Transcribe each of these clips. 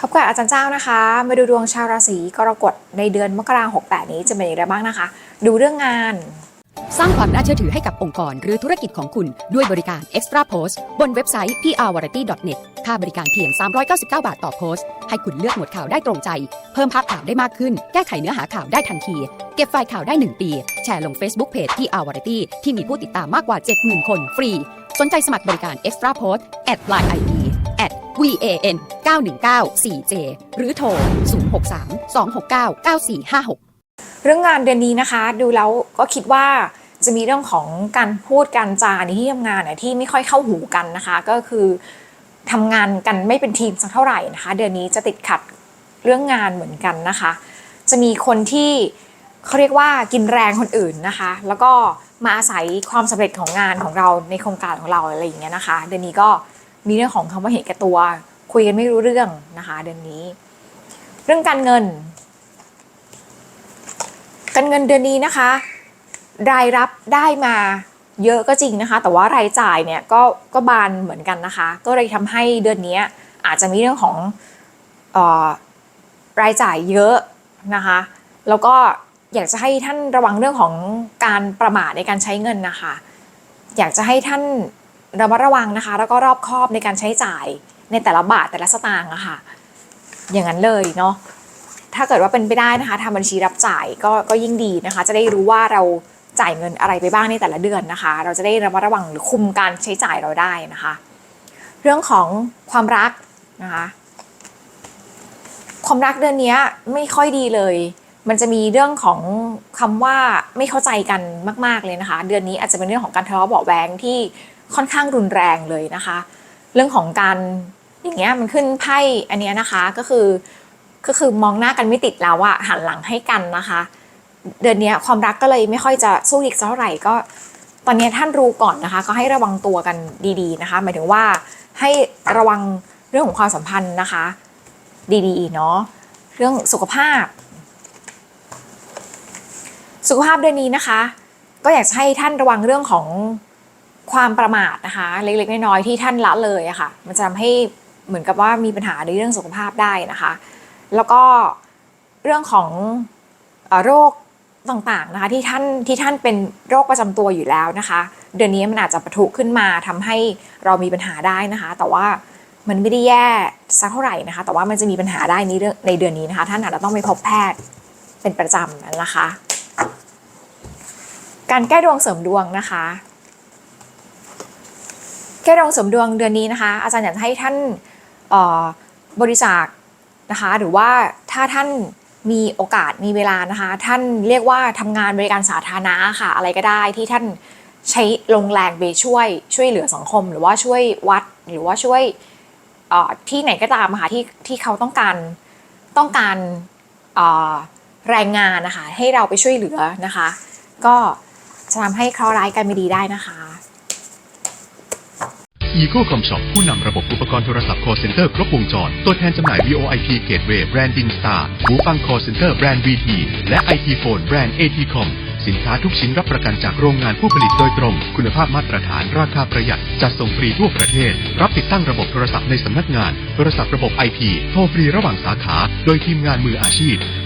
พบกับอาจารย์เจ้านะคะ มาดูดวงชาวราศีกรกฎในเดือนมกราคม68 นี้จะเป็นอย่างไรบ้างนะคะ ดูเรื่องงาน สร้างความน่าเชื่อถือให้กับองค์กรหรือธุรกิจของคุณด้วยบริการ Extra Post บนเว็บไซต์ prvariety.net ค่าบริการเพียง 399 บาทต่อโพสต์ ให้คุณเลือกหมวดข่าวได้ตรงใจ เพิ่มภาพข่าวได้มากขึ้น แก้ไขเนื้อหาข่าวได้ทันที เก็บไฟล์ข่าวได้ 1 ปี แชร์ลง Facebook Page PR Variety ที่มีผู้ติดตามมากกว่า 70,000 คนฟรี สนใจสมัครบริการ Extra Post at l i n e i van 919 4j หรือโทร 063 269 9456 เรื่องงานเดือนนี้นะคะ ดูแล้วก็คิดว่าจะมีเรื่องของการพูดการจาในที่ทำงานเนี่ยที่ไม่ค่อยเข้าหูกันนะคะ ก็คือทำงานกันไม่เป็นทีมสักเท่าไหร่นะคะ เดือนนี้จะติดขัดเรื่องงานเหมือนกันนะคะ จะมีคนที่เขาเรียกว่ากินแรงคนอื่นนะคะ แล้วก็มาอาศัยความสำเร็จของงานของเราในโครงการของเราอะไรอย่างเงี้ยนะคะ เดือนนี้ก็ มีเรื่องของคำว่าเห็นแก่ตัว คุยกันไม่รู้เรื่องนะคะเดือนนี้ เรื่องการเงิน การเงินเดือนนี้นะคะ รายรับได้มาเยอะก็จริงนะคะ แต่ว่ารายจ่ายเนี่ยก็ก็บานเหมือนกันนะคะ ก็เลยทำให้เดือนนี้อาจจะมีเรื่องของออรายจ่ายเยอะนะคะ แล้วก็อยากจะให้ท่านระวังเรื่องของการประมาทในการใช้เงินนะคะ อยากจะให้ท่าน ระมัดระวังนะคะ แล้วก็รอบคอบในการใช้จ่ายในแต่ละบาทแต่ละสตางค์อะค่ะ อย่างนั้นเลยเนาะถ้าเกิดว่าเป็นไปได้นะคะทำบัญชีรับจ่ายก็ก็ยิ่งดีนะคะ จะได้รู้ว่าเราจ่ายเงินอะไรไปบ้างในแต่ละเดือนนะคะ เราจะได้ระมัดระวังหรือคุมการใช้จ่ายเราได้นะคะ เรื่องของความรักนะคะ ความรักเดือนนี้ไม่ค่อยดีเลย มันจะมีเรื่องของคำว่าไม่เข้าใจกันมาก ๆเลยนะคะ เดือนนี้อาจจะเป็นเรื่องของการทะเลาะเบาะแวงที่ ค่อนข้างรุนแรงเลยนะคะ เรื่องของการอย่างเงี้ยมันขึ้นไพ่อันเนี้ยนะคะก็คือก็คือมองหน้ากันไม่ติดแล้วอะหันหลังให้กันนะคะ เดือนนี้ความรักก็เลยไม่ค่อยจะสู้อีกเท่าไหร่ก็ ตอนนี้ท่านรู้ก่อนนะคะ ก็ให้ระวังตัวกันดีๆนะคะ หมายถึงว่าให้ระวังเรื่องของความสัมพันธ์นะคะ ดีๆเนาะเรื่องสุขภาพ สุขภาพเดือนนี้นะคะ ก็อยากจะให้ท่านระวังเรื่องของ ความประมาทนะคะ เล็กๆน้อยๆที่ท่านละเลยอะค่ะ มันจะทำให้เหมือนกับว่ามีปัญหาในเรื่องสุขภาพได้นะคะ แล้วก็เรื่องของอโรคต่างๆนะคะที่ท่านที่ท่านเป็นโรคประจำตัวอยู่แล้วนะคะ เดือนนี้มันอาจจะปะทุขึ้นมาทำให้เรามีปัญหาได้นะคะ แต่ว่ามันไม่ได้แย่สักเท่าไหร่นะคะ แต่ว่ามันจะมีปัญหาได้ในเรื่องในเดือนนี้นะคะ ท่านอาจจะต้องไปพบแพทย์เป็นประจำนะคะ การแก้ดวงเสริมดวงนะคะ แก้ดวงสมดวงเดือนนี้นะคะ อาจารย์อยากให้ท่านบริจาคนะคะ หรือว่าถ้าท่านมีโอกาสมีเวลานะคะ ท่านเรียกว่าทำงานบริการสาธารณะค่ะ อะไรก็ได้ที่ท่านใช้ลงแรงไปช่วยช่วยเหลือสังคม หรือว่าช่วยวัดหรือว่าช่วยที่ไหนก็ตามค่ะที่ที่เขาต้องการต้องการแรงงานนะคะ ให้เราไปช่วยเหลือนะคะ ก็จะทำให้เคราะห์ร้ายกันไม่ดีได้นะคะ Eco Com Shop ผู้นำระบบอุปกรณ์โทรศัพท์ call center ครบวงจร ตัวแทนจำหน่าย VoIP Gateway แบรนด์ Dingstar หูฟัง call center แบรนด์ VT และ IT Phone แบรนด์ ATCom สินค้าทุกชิ้นรับประกันจากโรงงานผู้ผลิตโดยตรง คุณภาพมาตรฐาน ราคาประหยัด จัดส่งฟรีทั่วประเทศ รับติดตั้งระบบโทรศัพท์ในสำนักงาน โทรศัพท์ระบบ IP โทรฟรีระหว่างสาขา โดยทีมงานมืออาชีพ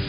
8988